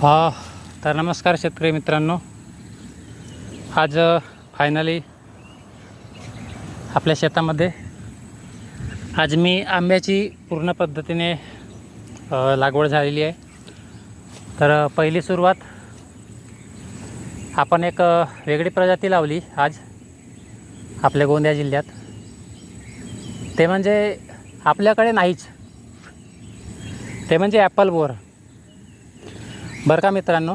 हा तर नमस्कार शेतकरी मित्रांनो. आज फायनली आपल्या शेतामध्ये आज मी आंब्याची पूर्ण पद्धतीने लागवड झालेली आहे. तर पहिली सुरुवात आपण एक वेगळी प्रजाती लावली आज आपल्या गोंदिया जिल्ह्यात. ते म्हणजे आपल्याकडे नाहीच. ते म्हणजे ॲपल बोर. बरं का मित्रांनो?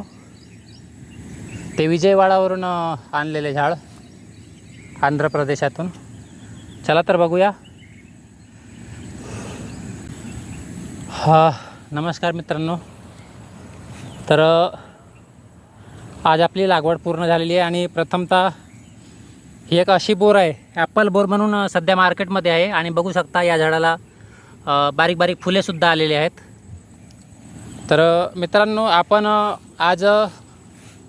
ते विजयवाडावरून आणलेले झाड आंध्र प्रदेशातून. चला तर बघूया. हा नमस्कार मित्रांनो. तर आज आपली लागवड पूर्ण झालेली आहे आणि प्रथमतः ही एक अशी बोर आहे ॲपल बोर म्हणून सध्या मार्केटमध्ये आहे. आणि बघू शकता या झाडाला बारीक बारीक फुलेसुद्धा आलेली आहेत. तर मित्रांनो आपण आज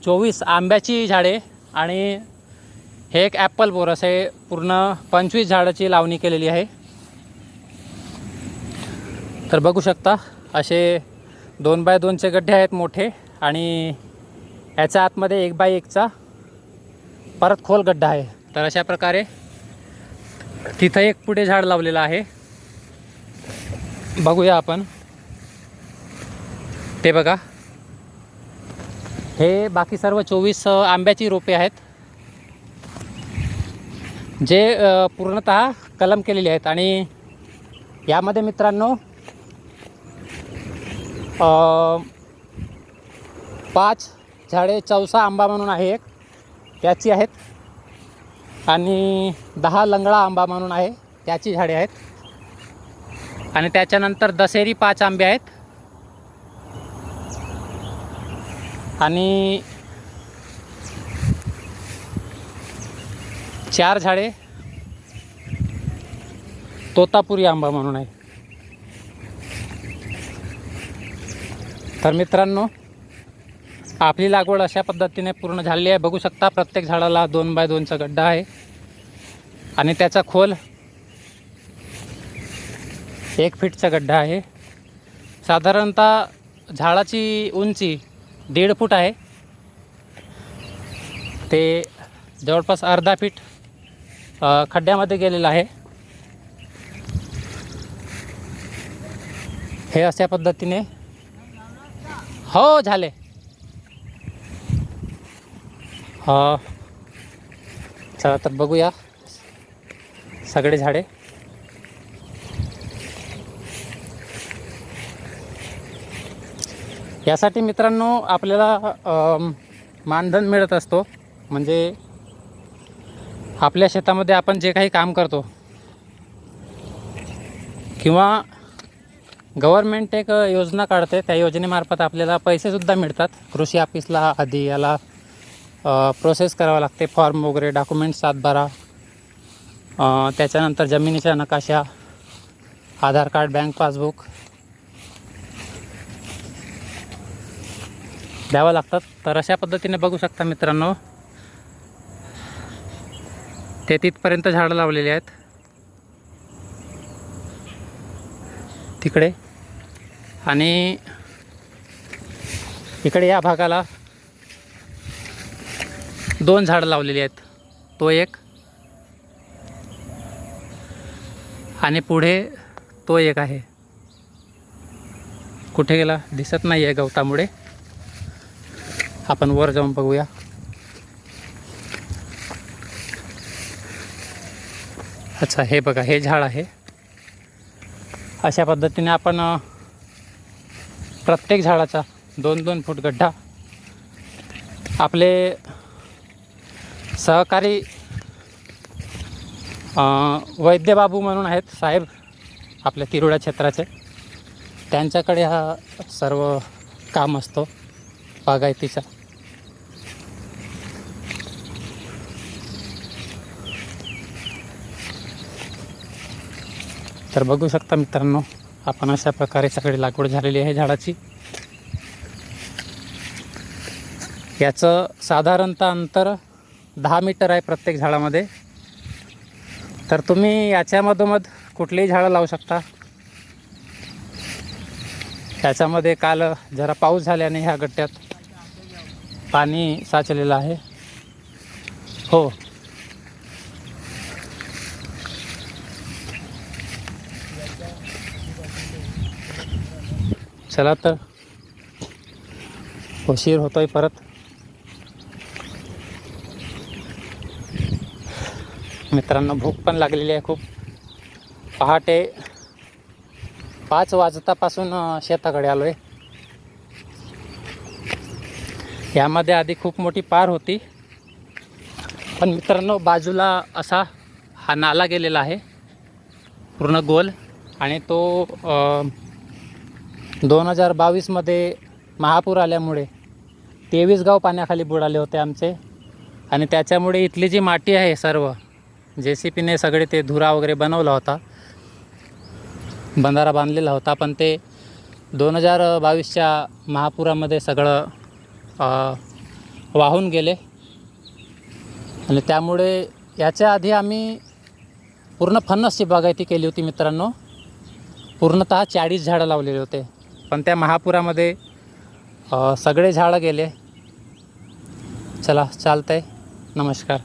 चोवीस आंब्याची झाडे आणि हे एक ॲपल बोरस असे पूर्ण पंचवीस झाडाची लावणी केलेली आहे. तर बघू शकता असे दोन बाय दोनचे गड्डे आहेत मोठे आणि याच्या आतमध्ये एक बाय एकचा परत खोल गड्डा आहे. तर अशा प्रकारे तिथं एक पुढे झाड लावलेलं आहे. बघूया आपण. ते बघा. हे बाकी सर्व चोवीस आंब्याची रोपे आहेत. जे पूर्णत पूर्णतः कलम केलेली आहेत. आणि यामध्ये मित्रांनो पाच झाडे चौसा आंबा म्हणून आहे एक. त्याची आहेत. आणि दहा लंगडा आंबा म्हणून आहे. त्याची झाडे आहेत. आणि त्याच्यानंतर दसेरी पाच आंबे आहेत. आणि चार झाडे तोतापुरी आंबा म्हणून आहे. तर मित्रांनो आपली लागवड अशा पद्धतीने पूर्ण झालेली आहे. बघू शकता प्रत्येक झाडाला दोन बाय दोनचा गड्डा आहे. आणि त्याचा खोल एक फीटचा गड्डा आहे. साधारणतः झाडाची उंची दीड फूट आहे. ते जवळपास अर्धा फीट खड्ड्यामध्ये गेलेलं आहे. हे अशा पद्धतीने हो झाले. हा चला तर बघूया. सगळे झाडे. यासाठी मित्रांनो आपल्याला मानधन मिळत असतो. म्हणजे आपल्या शेतामध्ये आपण जे काही काम करतो किंवा गव्हर्मेंट एक योजना काढते त्या योजनेमार्फत आपल्याला पैसेसुद्धा मिळतात. कृषी ऑफिसला आधी याला प्रोसेस करावं लागते. फॉर्म वगैरे डॉक्युमेंट सातबारा त्याच्यानंतर जमिनीच्या नकाशा आधार कार्ड बँक पासबुक द्यावं लागतात. तर अशा पद्धतीने बघू शकता मित्रांनो ते तिथपर्यंत झाडं लावलेली आहेत. तिकडे. आणि इकडे या भागाला दोन झाडं लावलेली आहेत. तो एक आणि पुढे तो एक आहे. कुठे गेला? दिसत नाही आहे गवतामुळे. आपण वर जाऊन बघूया. अच्छा हे बघा हे झाड आहे. अशा पद्धतीने आपण प्रत्येक झाडाचा दोन दोन फूट गड्डा आपले सहकारी वैद्यबाबू म्हणून आहेत साहेब आपल्या तिरुडा क्षेत्राचे. त्यांच्याकडे हा सर्व काम असतो बागायतीचा. तर बघू शकता मित्रांनो आपण अशा प्रकारे सगळी लागवड झालेली आहे झाडाची. याचं साधारणतः अंतर दहा मीटर आहे प्रत्येक झाडामध्ये. तर तुम्ही याच्यामधोमध कुठलीही झाडं लावू शकता. त्याच्यामध्ये काल जरा पाऊस झाल्याने ह्या गट्ट्यात पाणी साचलेलं आहे. हो चला तर. उशीर होतोय परत. मित्रांनो भूक पण लागलेली आहे खूप. पहाटे पाच वाजतापासून शेताकडे आलो आहे यामध्ये आधी खूप मोठी पार होती. पण मित्रांनो बाजूला असा हा नाला गेलेला आहे. पूर्ण गोल. आणि तो दोन हजार बावीसमध्ये महापूर आल्यामुळे तेवीस गाव पाण्याखाली बुडाले होते आमचे. आणि त्याच्यामुळे इथली जी माती आहे सर्व जे सी पीने सगळे ते धुरा वगैरे बनवला होता. बंधारा बांधलेला होता पण ते दोन हजार बावीसच्या महापुरामध्ये सगळं वाहून गेले. आणि त्यामुळे याच्या आधी आम्ही पूर्ण फन्नसची बागायती केली होती मित्रांनो. पूर्णतः चाळीस झाडं लावलेले होते. पण त्या महापुरामध्ये सगळे झाडं गेले. चला चालतंय. नमस्कार.